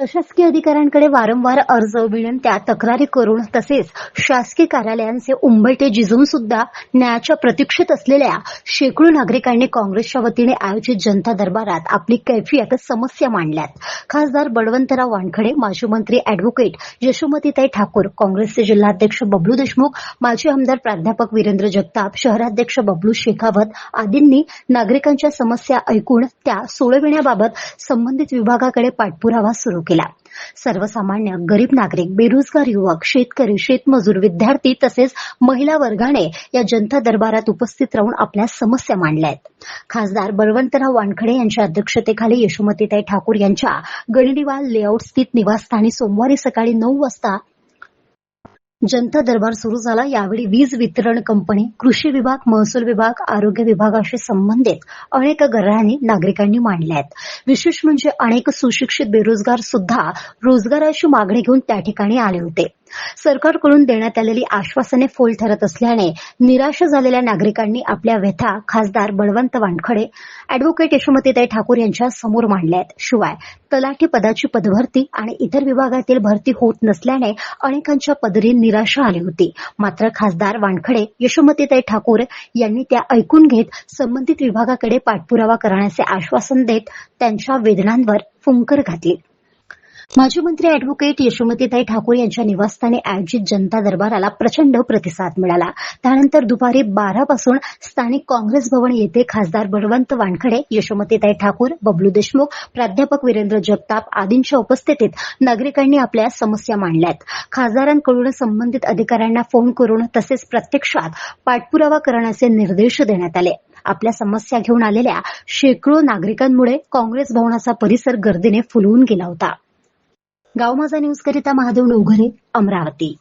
प्रशासकीय अधिकाऱ्यांकडे वारंवार अर्ज विनंत्या तक्रारी करून तसेच शासकीय कार्यालयांचे उंबरटे जिजून सुद्धा न्यायाच्या प्रतीक्षेत असलेल्या शेकडो नागरिकांनी काँग्रेसच्या वतीने आयोजित जनता दरबारात आपली कैफियत समस्या मांडल्यात. खासदार बळवंतराव वानखडे माजी मंत्री अॅडव्होकेट यशोमतीताई ठाकूर काँग्रेसचे जिल्हाध्यक्ष बबलू देशमुख माजी आमदार प्राध्यापक वीरेंद्र जगताप शहराध्यक्ष बबलू शेखावत आदींनी नागरिकांच्या समस्या ऐकून त्या सोडविण्याबाबत संबंधित विभागाकडे पाठपुरावा सुरू केला. सर्वसामान्य गरीब नागरिक बेरोजगार युवक शेतकरी शेतमजूर विद्यार्थी तसेच महिला वर्गाने या जनता दरबारात उपस्थित राहून आपल्या समस्या मांडल्या आहेत खासदार बळवंतराव वानखडे यांच्या अध्यक्षतेखाली यशोमतीताई ठाकूर यांच्या गणिवाल लेआउट स्थित निवासस्थानी सोमवारी सकाळी नऊ वाजता जनता दरबार सुरू झाला. यावेळी वीज वितरण कंपनी कृषी विभाग महसूल विभाग आरोग्य विभागाशी संबंधित अनेक गऱ्हाणी नागरिकांनी मांडल्या आहेत. विशेष म्हणजे अनेक सुशिक्षित बेरोजगार सुद्धा रोजगाराची मागणी घेऊन त्या ठिकाणी आले होते. सरकारकडून देण्यात आलेली आश्वासने फोल ठरत असल्याने निराश झालेल्या नागरिकांनी आपल्या व्यथा खासदार बळवंत वानखडे अॅडव्होकेट यशोमतीताई ठाकूर यांच्या समोर मांडल्या आहेत शिवाय तलाठी पदाची पदभरती आणि इतर विभागातील भरती होत नसल्याने अनेकांच्या पदरी निराशा आली होती. मात्र खासदार वानखडे यशोमतीताई ठाकूर यांनी त्या ऐकून घेत संबंधित विभागाकडे पाठपुरावा करण्याचे आश्वासन देत त्यांच्या वेदनांवर फुंकर घातली. माजी मंत्री अॅडव्होकेट यशोमतीताई ठाकूर यांच्या निवासस्थानी आयोजित जनता दरबाराला प्रचंड प्रतिसाद मिळाला. त्यानंतर दुपारी बारापासून स्थानिक काँग्रेस भवन येथे खासदार बळवंत वानखडे यशोमतीताई ठाकूर बबलू देशमुख प्राध्यापक वीरेंद्र जगताप आदींच्या उपस्थितीत नागरिकांनी आपल्या समस्या मांडल्यात. खासदारांकडून संबंधित अधिकाऱ्यांना फोन करून तसेच प्रत्यक्षात पाठपुरावा करण्याचे निर्देश देण्यात आले. आपल्या समस्या घेऊन आलेल्या शेकडो नागरिकांमुळे काँग्रेस भवनाचा परिसर गर्दीने फुलवून गेला होता. गाव माझा न्यूज करिता महादेव नवघरे अमरावती.